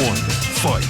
one, fight.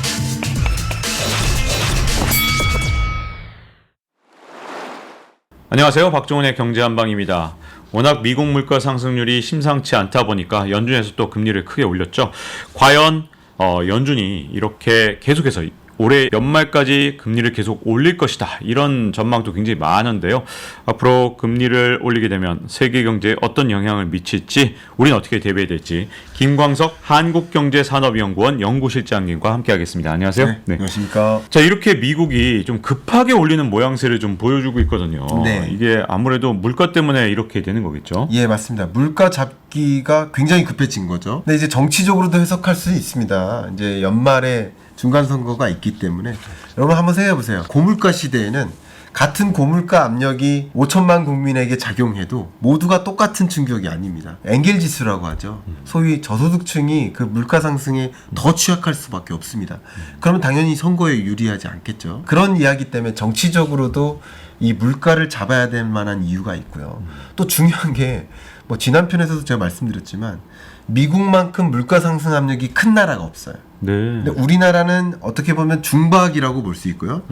안녕하세요. 박종훈의 경제한방입니다. 워낙 미국 물가 상승률이 심상치 않다 보니까 연준에서 또 금리를 크게 올렸죠. 과연 어, 연준이 이렇게 계속해서 올해 연말까지 금리를 계속 올릴 것이다. 이런 전망도 굉장히 많은데요. 앞으로 금리를 올리게 되면 세계 경제에 어떤 영향을 미칠지 우리는 어떻게 대비해야 될지 김광석 한국경제산업연구원 연구실장님과 함께하겠습니다. 안녕하세요. 네, 안녕하십니까. 자 이렇게 미국이 좀 급하게 올리는 모양새를 좀 보여주고 있거든요. 네. 이게 아무래도 물가 때문에 이렇게 되는 거겠죠. 예, 맞습니다. 물가 잡기가 굉장히 급해진 거죠. 근데 이제 정치적으로도 해석할 수 있습니다. 이제 연말에 중간 선거가 있기 때문에 여러분 한번 생각해 보세요. 고물가 시대에는 같은 고물가 압력이 5천만 국민에게 작용해도 모두가 똑같은 충격이 아닙니다. 엔겔 지수라고 하죠. 소위 저소득층이 그 물가 상승에 더 취약할 수밖에 없습니다. 그러면 당연히 선거에 유리하지 않겠죠. 그런 이야기 때문에 정치적으로도 이 물가를 잡아야 될 만한 이유가 있고요. 또 중요한 게 뭐 지난 편에서도 제가 말씀드렸지만 미국만큼 물가 상승 압력이 큰 나라가 없어요. 네. 근데 우리나라는 어떻게 보면 중박이라고 볼 수 있고요.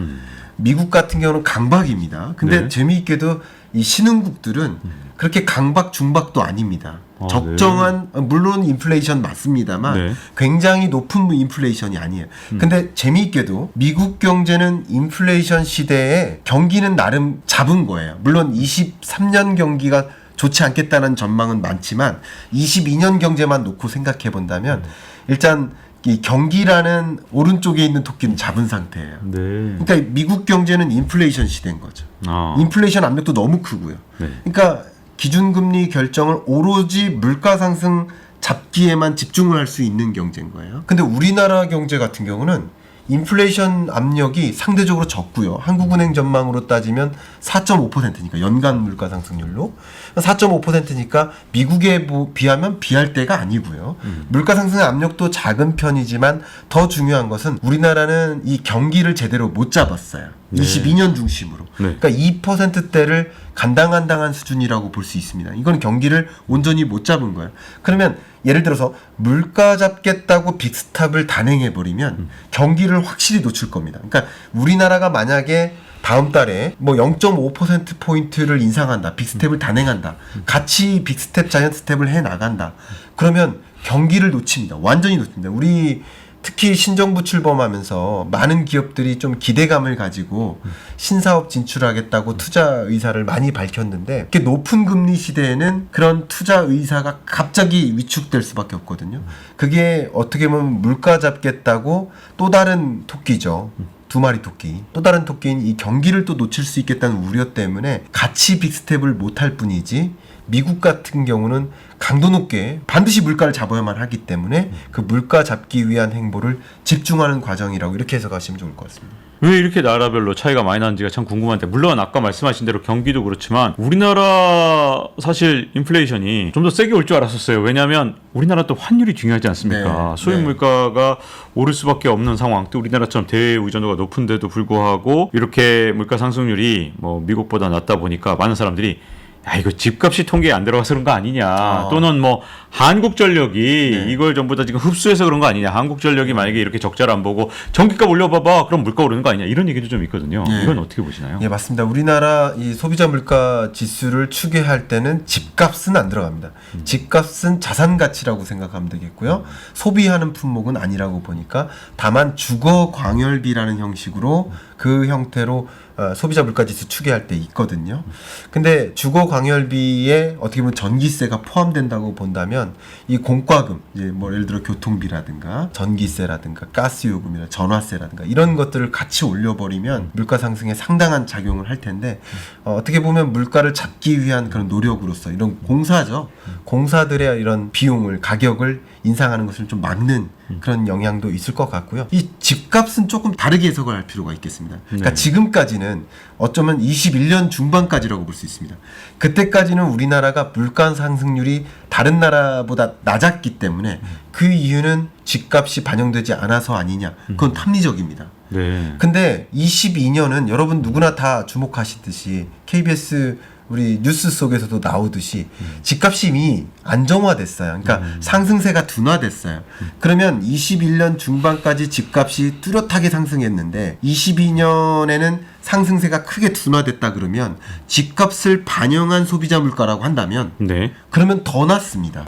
미국 같은 경우는 강박입니다. 근데 네. 재미있게도 이 신흥국들은 그렇게 강박 중박도 아닙니다. 아, 적정한 물론 인플레이션 맞습니다만 네. 굉장히 높은 인플레이션이 아니에요. 근데 재미있게도 미국 경제는 인플레이션 시대에 경기는 나름 잡은 거예요. 물론 23년 경기가 좋지 않겠다는 전망은 많지만 22년 경제만 놓고 생각해 본다면 일단 이 경기라는 오른쪽에 있는 토끼는 잡은 상태예요. 네. 그러니까 미국 경제는 인플레이션 시대인 거죠. 아. 인플레이션 압력도 너무 크고요. 네. 그러니까 기준금리 결정을 오로지 물가 상승 잡기에만 집중을 할 수 있는 경제인 거예요. 근데 우리나라 경제 같은 경우는 인플레이션 압력이 상대적으로 적고요. 한국은행 전망으로 따지면 4.5%니까 연간 물가 상승률로 4.5%니까 미국에 보- 비하면 비할 때가 아니고요. 물가 상승 압력도 작은 편이지만 더 중요한 것은 우리나라는 이 경기를 제대로 못 잡았어요. 22년 중심으로. 네. 그러니까 2%대를 간당간당한 수준이라고 볼 수 있습니다. 이건 경기를 온전히 못 잡은 거예요. 그러면 예를 들어서 물가 잡겠다고 빅스탑을 단행해 버리면 경기를 확실히 놓칠 겁니다. 그러니까 우리나라가 만약에 다음 달에 뭐 0.5% 포인트를 인상한다. 빅스텝을 단행한다. 같이 빅스텝 자이언트 스텝을 해 나간다. 그러면 경기를 놓칩니다. 완전히 놓칩니다. 우리 특히 신정부 출범하면서 많은 기업들이 좀 기대감을 가지고 신사업 진출하겠다고 투자 의사를 많이 밝혔는데 이렇게 높은 금리 시대에는 그런 투자 의사가 갑자기 위축될 수밖에 없거든요. 그게 어떻게 보면 물가 잡겠다고 또 다른 토끼죠. 두 마리 토끼. 또 다른 토끼인 이 경기를 또 놓칠 수 있겠다는 우려 때문에 같이 빅스텝을 못할 뿐이지 미국 같은 경우는 강도 높게 반드시 물가를 잡아야만 하기 때문에 그 물가 잡기 위한 행보를 집중하는 과정이라고 이렇게 해석하시면 좋을 것 같습니다. 왜 이렇게 나라별로 차이가 많이 나는지가 참 궁금한데 물론 아까 말씀하신 대로 경기도 그렇지만 우리나라 사실 인플레이션이 좀 더 세게 올 줄 알았었어요. 왜냐하면 우리나라 또 환율이 중요하지 않습니까? 네, 수입 네. 물가가 오를 수밖에 없는 상황. 또 우리나라처럼 대외 의존도가 높은데도 불구하고 이렇게 물가 상승률이 뭐 미국보다 낮다 보니까 많은 사람들이 야 이거 집값이 통계에 안 들어가서 그런 거 아니냐 또는 뭐 한국전력이 네. 이걸 전부 다 지금 흡수해서 그런 거 아니냐 한국전력이 만약에 이렇게 적자를 안 보고 전기값 올려봐봐 그럼 물가 오르는 거 아니냐 이런 얘기도 좀 있거든요 예. 이건 어떻게 보시나요? 예, 맞습니다. 우리나라 이 소비자 물가 지수를 추계할 때는 집값은 안 들어갑니다. 집값은 자산 가치라고 생각하면 되겠고요. 소비하는 품목은 아니라고 보니까 다만 주거 광열비라는 형식으로 그 형태로 어, 소비자 물가 지수 추계할 때 있거든요. 근데 주거 광열비에 어떻게 보면 전기세가 포함된다고 본다면 이 공과금 이제 뭐 예를 들어 교통비라든가 전기세라든가 가스요금이나 전화세라든가 이런 것들을 같이 올려버리면 물가 상승에 상당한 작용을 할 텐데 어, 어떻게 보면 물가를 잡기 위한 그런 노력으로서 이런 공사죠. 공사들의 이런 비용을 가격을 인상하는 것을 좀 막는 그런 영향도 있을 것 같고요. 이 집값은 조금 다르게 해석을 할 필요가 있겠습니다. 그러니까 네. 지금까지는 어쩌면 21년 중반까지라고 볼 수 있습니다. 그때까지는 우리나라가 물가 상승률이 다른 나라보다 낮았기 때문에 그 이유는 집값이 반영되지 않아서 아니냐. 그건 합리적입니다. 네. 근데 22년은 여러분 누구나 다 주목하시듯이 KBS 우리 뉴스 속에서도 나오듯이 집값이 이미 안정화됐어요. 그러니까 상승세가 둔화됐어요. 그러면 21년 중반까지 집값이 뚜렷하게 상승했는데 22년에는 상승세가 크게 둔화됐다 그러면 집값을 반영한 소비자 물가라고 한다면 네. 그러면 더 낮습니다.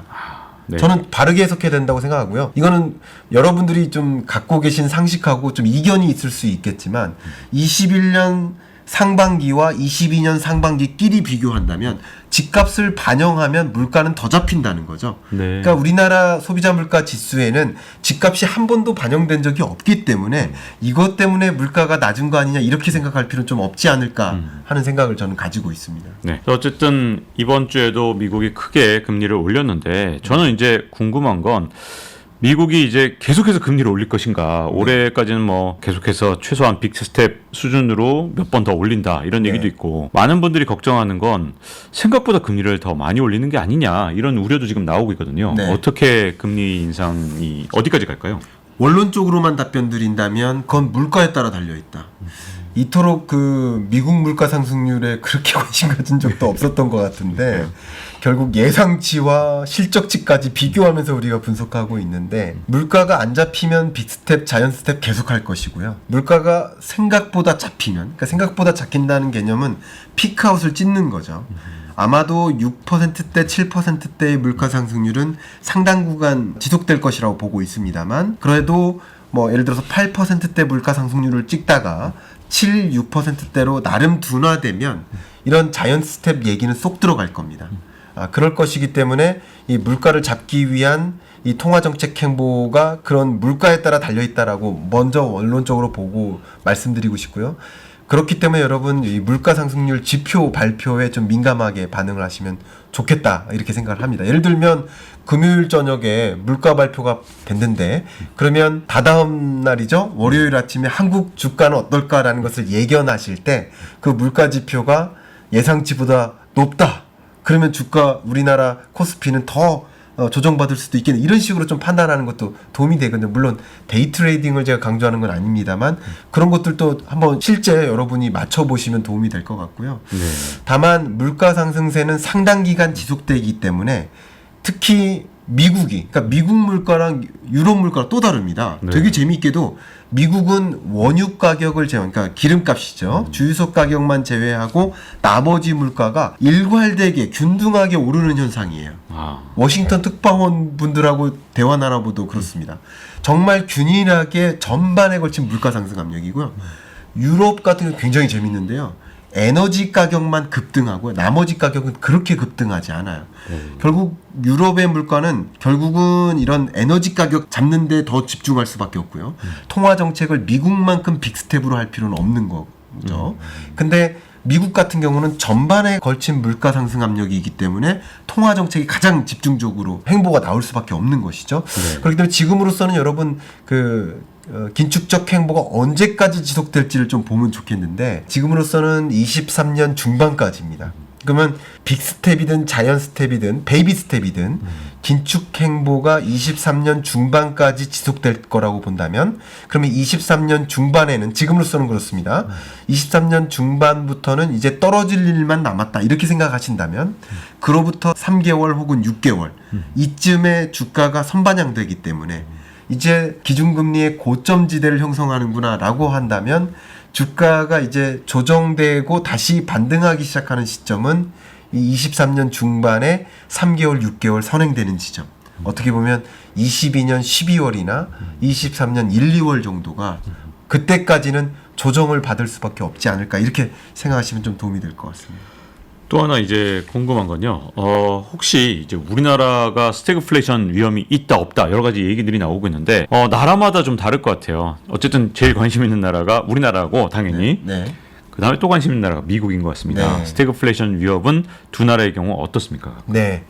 네. 저는 바르게 해석해야 된다고 생각하고요. 이거는 여러분들이 좀 갖고 계신 상식하고 좀 이견이 있을 수 있겠지만 21년 상반기와 22년 상반기끼리 비교한다면 집값을 반영하면 물가는 더 잡힌다는 거죠. 네. 그러니까 우리나라 소비자 물가 지수에는 집값이 한 번도 반영된 적이 없기 때문에 이것 때문에 물가가 낮은 거 아니냐 이렇게 생각할 필요는 좀 없지 않을까 하는 생각을 저는 가지고 있습니다. 네. 어쨌든 이번 주에도 미국이 크게 금리를 올렸는데 저는 이제 궁금한 건 미국이 이제 계속해서 금리를 올릴 것인가. 올해까지는 뭐 계속해서 최소한 빅스텝 수준으로 몇 번 더 올린다. 이런 네. 얘기도 있고 많은 분들이 걱정하는 건 생각보다 금리를 더 많이 올리는 게 아니냐. 이런 우려도 지금 나오고 있거든요. 네. 어떻게 금리 인상이 어디까지 갈까요? 원론적으로만 답변 드린다면 그건 물가에 따라 달려 있다. 이토록 그 미국 물가 상승률에 그렇게 관심 가진 적도 없었던 것 같은데 결국 예상치와 실적치까지 비교하면서 우리가 분석하고 있는데 물가가 안 잡히면 빅스텝, 자연스텝 계속할 것이고요. 물가가 생각보다 잡히면 그러니까 생각보다 잡힌다는 개념은 피크아웃을 찍는 거죠. 아마도 6%대, 7%대의 물가 상승률은 상당 구간 지속될 것이라고 보고 있습니다만 그래도 뭐 예를 들어서 8%대 물가 상승률을 찍다가 7, 6%대로 나름 둔화되면 이런 자연 스텝 얘기는 쏙 들어갈 겁니다. 아, 그럴 것이기 때문에 이 물가를 잡기 위한 이 통화 정책 행보가 그런 물가에 따라 달려 있다라고 먼저 원론적으로 보고 말씀드리고 싶고요. 그렇기 때문에 여러분 이 물가 상승률 지표 발표에 좀 민감하게 반응을 하시면 좋겠다 이렇게 생각을 합니다. 예를 들면 금요일 저녁에 물가 발표가 됐는데 그러면 다다음 날이죠 월요일 아침에 한국 주가는 어떨까라는 것을 예견하실 때 그 물가 지표가 예상치보다 높다. 그러면 주가 우리나라 코스피는 더 어, 조정받을 수도 있겠네. 이런 식으로 좀 판단하는 것도 도움이 되거든요. 물론 데이 트레이딩을 제가 강조하는 건 아닙니다만 그런 것들도 한번 실제 여러분이 맞춰보시면 도움이 될 것 같고요. 네. 다만 물가 상승세는 상당 기간 지속되기 때문에 특히 미국이 그러니까 미국 물가랑 유럽 물가가 또 다릅니다. 네. 되게 재미있게도 미국은 원유 가격을 제외 그러니까 기름값이죠. 주유소 가격만 제외하고 나머지 물가가 일괄되게 균등하게 오르는 현상이에요. 아. 워싱턴 특파원 분들하고 대화 나눠보도 그렇습니다. 정말 균일하게 전반에 걸친 물가 상승 압력이고요. 유럽 같은 경우 굉장히 재밌는데요. 에너지 가격만 급등하고 나머지 가격은 그렇게 급등하지 않아요. 결국 유럽의 물가는 결국은 이런 에너지 가격 잡는 데 더 집중할 수밖에 없고요. 통화 정책을 미국만큼 빅스텝으로 할 필요는 없는 거죠. 근데 미국 같은 경우는 전반에 걸친 물가 상승 압력이기 때문에 통화 정책이 가장 집중적으로 행보가 나올 수밖에 없는 것이죠. 네. 그렇기 때문에 지금으로서는 여러분 그 어, 긴축적 행보가 언제까지 지속될지를 좀 보면 좋겠는데 지금으로서는 23년 중반까지입니다. 그러면 빅 스텝이든 자연 스텝이든 베이비 스텝이든 긴축 행보가 23년 중반까지 지속될 거라고 본다면 그러면 23년 중반에는 지금으로서는 그렇습니다. 23년 중반부터는 이제 떨어질 일만 남았다 이렇게 생각하신다면 그로부터 3개월 혹은 6개월 이쯤에 주가가 선반영되기 때문에 이제 기준금리의 고점지대를 형성하는구나라고 한다면 주가가 이제 조정되고 다시 반등하기 시작하는 시점은 이 23년 중반에 3개월, 6개월 선행되는 지점. 어떻게 보면 22년 12월이나 23년 1, 2월 정도가 그때까지는 조정을 받을 수밖에 없지 않을까 이렇게 생각하시면 좀 도움이 될 것 같습니다. 또 하나 이제 궁금한 건요. 어, 혹시 이제 우리나라가 스태그플레이션 위험이 있다 없다 여러 가지 얘기들이 나오고 있는데 어, 나라마다 좀 다를 것 같아요. 어쨌든 제일 관심 있는 나라가 우리나라고 당연히 네. 그 다음에 또 관심 있는 나라가 미국인 것 같습니다. 네. 스태그플레이션 위협은 두 나라의 경우 어떻습니까? 네.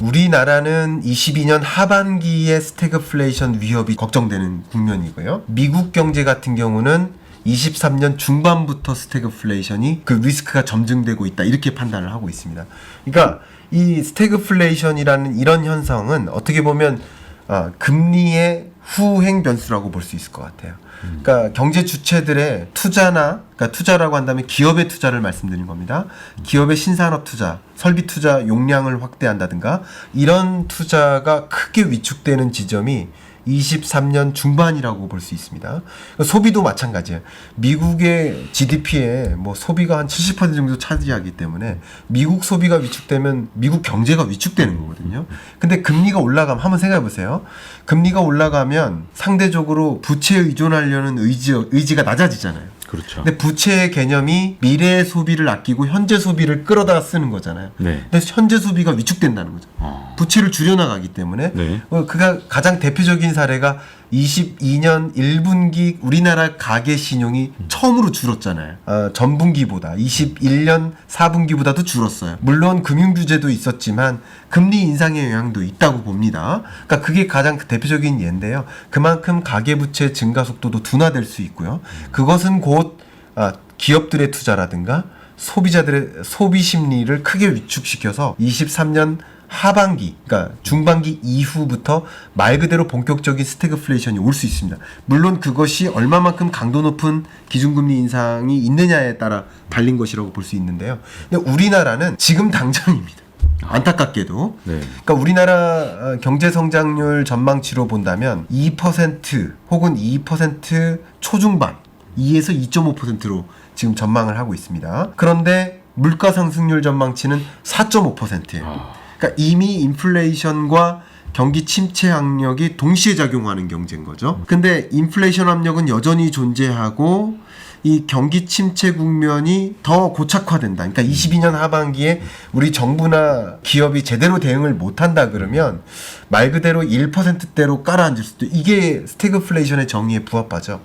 우리나라는 22년 하반기에 스태그플레이션 위협이 걱정되는 국면이고요. 미국 경제 같은 경우는 23년 중반부터 스태그플레이션이 그 리스크가 점증되고 있다 이렇게 판단을 하고 있습니다. 그러니까 이 스태그플레이션이라는 이런 현상은 어떻게 보면 아, 금리의 후행 변수라고 볼 수 있을 것 같아요. 그러니까 경제 주체들의 투자나 그러니까 투자라고 한다면 기업의 투자를 말씀드린 겁니다. 기업의 신산업 투자, 설비 투자 용량을 확대한다든가 이런 투자가 크게 위축되는 지점이 23년 중반이라고 볼 수 있습니다. 소비도 마찬가지예요. 미국의 GDP에 뭐 소비가 한 70% 정도 차지하기 때문에 미국 소비가 위축되면 미국 경제가 위축되는 거거든요. 근데 금리가 올라가면 한번 생각해 보세요. 금리가 올라가면 상대적으로 부채에 의존하려는 의지 의지가 낮아지잖아요. 그렇죠. 근데 부채의 개념이 미래의 소비를 아끼고 현재 소비를 끌어다 쓰는 거잖아요. 네. 근데 현재 소비가 위축된다는 거죠. 어. 부채를 줄여나가기 때문에 네. 어, 그가 가장 대표적인 사례가 22년 1분기 우리나라 가계 신용이 처음으로 줄었잖아요. 어, 전분기보다 21년 4분기보다도 줄었어요. 물론 금융 규제도 있었지만 금리 인상의 영향도 있다고 봅니다. 그러니까 그게 가장 대표적인 예인데요. 그만큼 가계 부채 증가 속도도 둔화될 수 있고요. 그것은 곧 아, 기업들의 투자라든가 소비자들의 소비 심리를 크게 위축시켜서 23년 하반기, 그러니까 중반기 이후부터 말 그대로 본격적인 스태그플레이션이 올 수 있습니다. 물론 그것이 얼마만큼 강도 높은 기준금리 인상이 있느냐에 따라 달린 것이라고 볼 수 있는데요. 근데 우리나라는 지금 당장입니다. 안타깝게도. 네. 그러니까 우리나라 어, 경제 성장률 전망치로 본다면 2% 혹은 2% 초중반, 2에서 2.5%로 지금 전망을 하고 있습니다. 그런데 물가 상승률 전망치는 4.5%예요. 아. 그러니까 이미 인플레이션과 경기 침체 압력이 동시에 작용하는 경제인 거죠. 근데 인플레이션 압력은 여전히 존재하고 이 경기 침체 국면이 더 고착화된다. 그러니까 22년 하반기에 우리 정부나 기업이 제대로 대응을 못 한다 그러면 말 그대로 1%대로 깔아앉을 수도 이게 스태그플레이션의 정의에 부합하죠.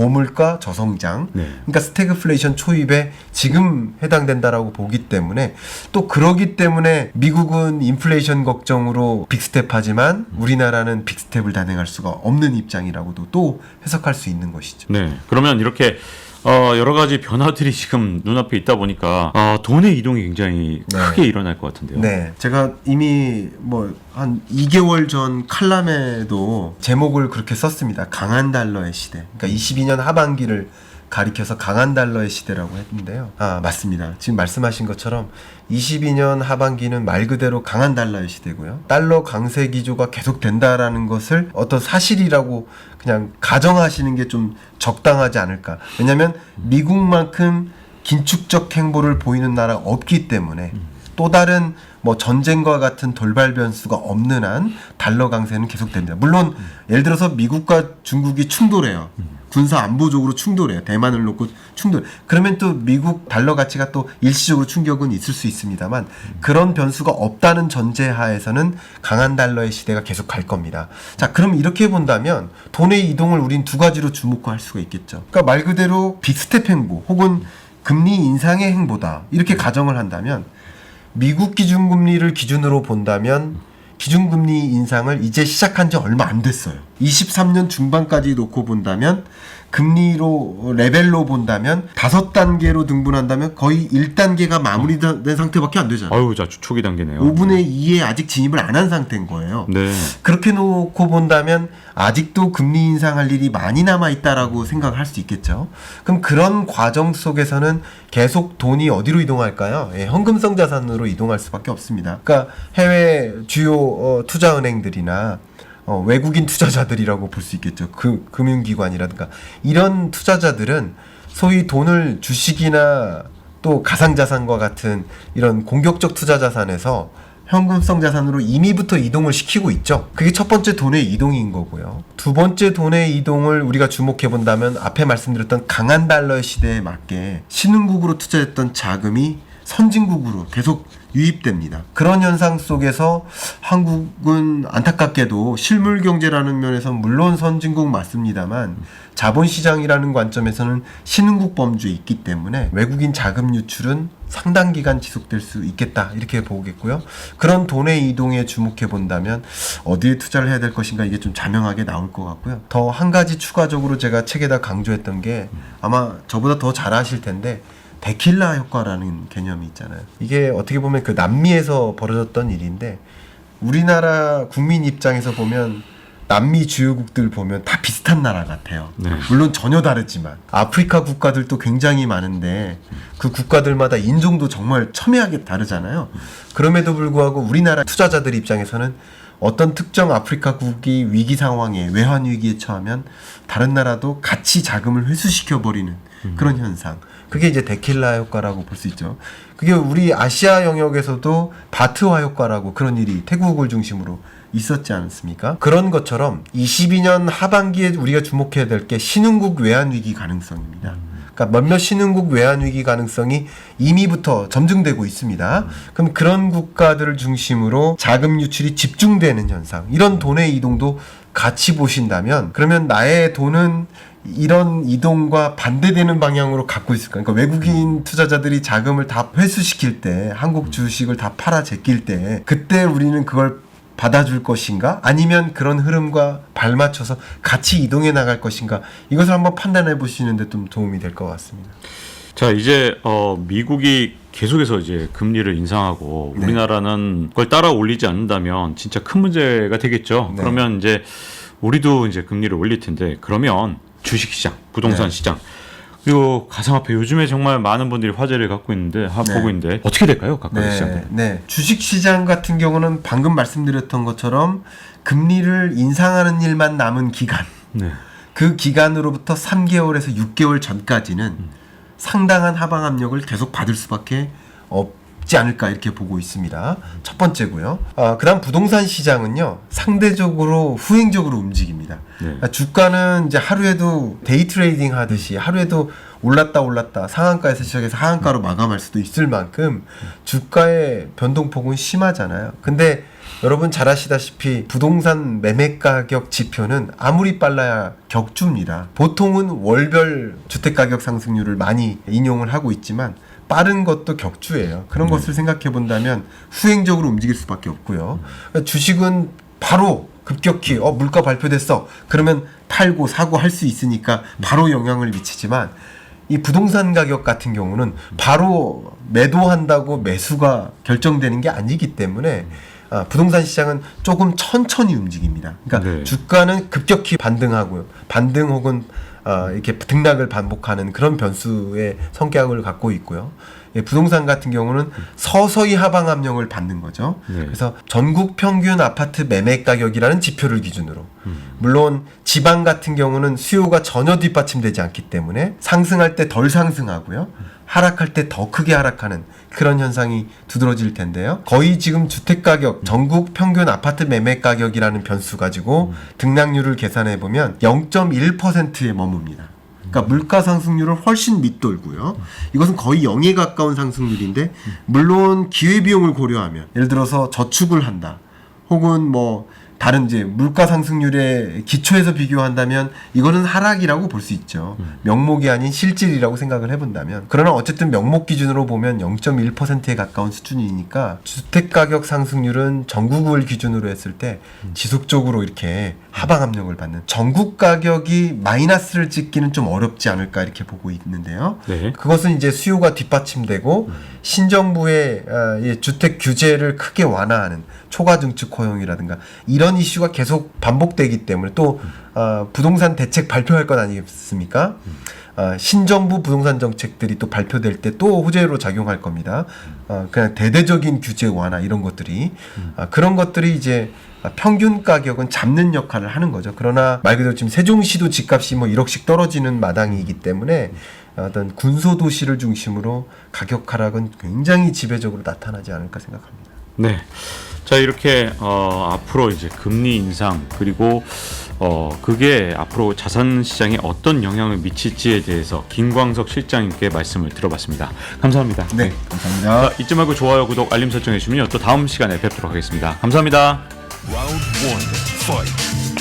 고물가 저성장. 네. 그러니까 스태그플레이션 초입에 지금 해당된다라고 보기 때문에 또 그러기 때문에 미국은 인플레이션 걱정으로 빅스텝하지만 우리나라는 빅스텝을 단행할 수가 없는 입장이라고도 또 해석할 수 있는 것이죠. 네. 그러면 이렇게 어, 여러 가지 변화들이 지금 눈앞에 있다 보니까 어, 돈의 이동이 굉장히 네. 크게 일어날 것 같은데요. 네, 제가 이미 뭐 한 2개월 전 칼럼에도 제목을 그렇게 썼습니다. 강한 달러의 시대. 그러니까 22년 하반기를 가리켜서 강한 달러의 시대라고 했는데요. 아, 맞습니다. 지금 말씀하신 것처럼 22년 하반기는 말 그대로 강한 달러의 시대고요. 달러 강세 기조가 계속된다라는 것을 어떤 사실이라고 그냥 가정하시는 게 좀 적당하지 않을까. 왜냐하면 미국만큼 긴축적 행보를 보이는 나라가 없기 때문에 또 다른 뭐 전쟁과 같은 돌발 변수가 없는 한 달러 강세는 계속됩니다. 물론 예를 들어서 미국과 중국이 충돌해요. 군사 안보적으로 충돌해요. 대만을 놓고 충돌. 그러면 또 미국 달러 가치가 또 일시적으로 충격은 있을 수 있습니다만 그런 변수가 없다는 전제하에서는 강한 달러의 시대가 계속 갈 겁니다. 자, 그럼 이렇게 본다면 돈의 이동을 우린 두 가지로 주목할 수가 있겠죠. 그러니까 말 그대로 빅스텝 행보 혹은 금리 인상의 행보다 이렇게 가정을 한다면 미국 기준금리를 기준으로 본다면 기준금리 인상을 이제 시작한 지 얼마 안 됐어요. 23년 중반까지 놓고 본다면 금리로 레벨로 본다면 다섯 단계로 등분한다면 거의 1단계가 마무리된 상태밖에 안 되잖아요. 아유, 자 초기 단계네요. 5분의 2에 아직 진입을 안 한 상태인 거예요. 네. 그렇게 놓고 본다면 아직도 금리 인상할 일이 많이 남아 있다라고 생각할 수 있겠죠. 그럼 그런 과정 속에서는 계속 돈이 어디로 이동할까요? 예, 현금성 자산으로 이동할 수밖에 없습니다. 그러니까 해외 주요 어, 투자 은행들이나 어, 외국인 투자자들이라고 볼 수 있겠죠. 그 금융기관이라든가 이런 투자자들은 소위 돈을 주식이나 또 가상자산과 같은 이런 공격적 투자 자산에서 현금성 자산으로 이미부터 이동을 시키고 있죠. 그게 첫 번째 돈의 이동인 거고요. 두 번째 돈의 이동을 우리가 주목해 본다면 앞에 말씀드렸던 강한 달러의 시대에 맞게 신흥국으로 투자했던 자금이 선진국으로 계속 유입됩니다. 그런 현상 속에서 한국은 안타깝게도 실물 경제라는 면에서 물론 선진국 맞습니다만 자본시장이라는 관점에서는 신흥국 범주에 있기 때문에 외국인 자금 유출은 상당 기간 지속될 수 있겠다 이렇게 보겠고요. 그런 돈의 이동에 주목해 본다면 어디에 투자를 해야 될 것인가 이게 좀 자명하게 나올 것 같고요. 더 한 가지 추가적으로 제가 책에다 강조했던 게 아마 저보다 더잘 아실 텐데 데킬라 효과라는 개념이 있잖아요. 이게 어떻게 보면 그 남미에서 벌어졌던 일인데 우리나라 국민 입장에서 보면 남미 주요국들 보면 다 비슷한 나라 같아요. 네. 물론 전혀 다르지만 아프리카 국가들도 굉장히 많은데 그 국가들마다 인종도 정말 첨예하게 다르잖아요. 그럼에도 불구하고 우리나라 투자자들 입장에서는 어떤 특정 아프리카국이 위기 상황에 외환 위기에 처하면 다른 나라도 같이 자금을 회수시켜 버리는 그런 현상. 그게 이제 데킬라 효과라고 볼 수 있죠. 그게 우리 아시아 영역에서도 바트화 효과라고 그런 일이 태국을 중심으로 있었지 않습니까? 그런 것처럼 22년 하반기에 우리가 주목해야 될 게 신흥국 외환 위기 가능성입니다. 그러니까 몇몇 신흥국 외환 위기 가능성이 이미부터 점증되고 있습니다. 그럼 그런 국가들을 중심으로 자금 유출이 집중되는 현상, 이런 돈의 이동도 같이 보신다면 그러면 나의 돈은 이런 이동과 반대되는 방향으로 갖고 있을까? 그러니까 외국인 투자자들이 자금을 다 회수시킬 때, 한국 주식을 다 팔아 제낄 때, 그때 우리는 그걸 받아줄 것인가? 아니면 그런 흐름과 발맞춰서 같이 이동해 나갈 것인가? 이것을 한번 판단해 보시는데 좀 도움이 될 것 같습니다. 자 이제 어, 미국이 계속해서 이제 금리를 인상하고 네. 우리나라는 그걸 따라 올리지 않는다면 진짜 큰 문제가 되겠죠. 네. 그러면 이제 우리도 이제 금리를 올릴 텐데 그러면 주식 시장, 부동산 네. 시장 그리고 가상화폐 요즘에 정말 많은 분들이 화제를 갖고 있는데 하, 네. 보고 있는데 어떻게 될까요, 각각의 네, 시장들? 네. 주식 시장 같은 경우는 방금 말씀드렸던 것처럼 금리를 인상하는 일만 남은 기간, 네. 그 기간으로부터 3개월에서 6개월 전까지는 상당한 하방 압력을 계속 받을 수밖에 없 지 않을까 이렇게 보고 있습니다. 첫 번째고요. 아, 그다음 부동산 시장은요 상대적으로 후행적으로 움직입니다. 네. 그러니까 주가는 이제 하루에도 데이 트레이딩 하듯이 하루에도 올랐다 올랐다 상한가에서 시작해서 하한가로 마감할 수도 있을 만큼 주가의 변동폭은 심하잖아요. 근데 여러분 잘 아시다시피 부동산 매매 가격 지표는 아무리 빨라야 격주입니다. 보통은 월별 주택 가격 상승률을 많이 인용을 하고 있지만 빠른 것도 격주예요. 그런 것을 생각해 본다면 후행적으로 움직일 수밖에 없고요. 그러니까 주식은 바로 급격히 어 물가 발표됐어. 그러면 팔고 사고 할 수 있으니까 바로 영향을 미치지만 이 부동산 가격 같은 경우는 바로 매도한다고 매수가 결정되는 게 아니기 때문에 아, 부동산 시장은 조금 천천히 움직입니다. 그러니까 네. 주가는 급격히 반등하고요. 반등 혹은 아, 이렇게 등락을 반복하는 그런 변수의 성격을 갖고 있고요. 예, 부동산 같은 경우는 서서히 하방 압력을 받는 거죠. 네. 그래서 전국 평균 아파트 매매 가격이라는 지표를 기준으로 물론 지방 같은 경우는 수요가 전혀 뒷받침되지 않기 때문에 상승할 때 덜 상승하고요. 하락할 때 더 크게 하락하는 그런 현상이 두드러질 텐데요. 거의 지금 주택 가격, 전국 평균 아파트 매매 가격이라는 변수 가지고 등락률을 계산해 보면 0.1%에 머뭅니다. 그러니까 물가 상승률을 훨씬 밑돌고요. 이것은 거의 0에 가까운 상승률인데 물론 기회 비용을 고려하면 예를 들어서 저축을 한다. 혹은 뭐 다른 이제 물가 상승률의 기초에서 비교한다면 이거는 하락이라고 볼 수 있죠. 명목이 아닌 실질이라고 생각을 해본다면 그러나 어쨌든 명목 기준으로 보면 0.1%에 가까운 수준이니까 주택 가격 상승률은 전국을 기준으로 했을 때 지속적으로 이렇게 하방 압력을 받는 전국 가격이 마이너스를 찍기는 좀 어렵지 않을까 이렇게 보고 있는데요. 네. 그것은 이제 수요가 뒷받침되고 신정부의 아, 이 주택 규제를 크게 완화하는 초과 증축 허용이라든가 이런 이슈가 계속 반복되기 때문에 또 아, 부동산 대책 발표할 것 아니겠습니까? 아, 신정부 부동산 정책들이 또 발표될 때 또 호재로 작용할 겁니다. 아, 그냥 대대적인 규제 완화 이런 것들이 아, 그런 것들이 이제 아, 평균 가격은 잡는 역할을 하는 거죠. 그러나 말 그대로 지금 세종시도 집값이 뭐 1억씩 떨어지는 마당이기 때문에 어떤 군소 도시를 중심으로 가격 하락은 굉장히 지배적으로 나타나지 않을까 생각합니다. 네. 자 이렇게 어, 앞으로 이제 금리 인상 그리고 어, 그게 앞으로 자산 시장에 어떤 영향을 미칠지에 대해서 김광석 실장님께 말씀을 들어봤습니다. 감사합니다. 네, 감사합니다. 자, 잊지 말고 좋아요, 구독, 알림 설정해 주시면 또 다음 시간에 뵙도록 하겠습니다. 감사합니다. Round one, fight.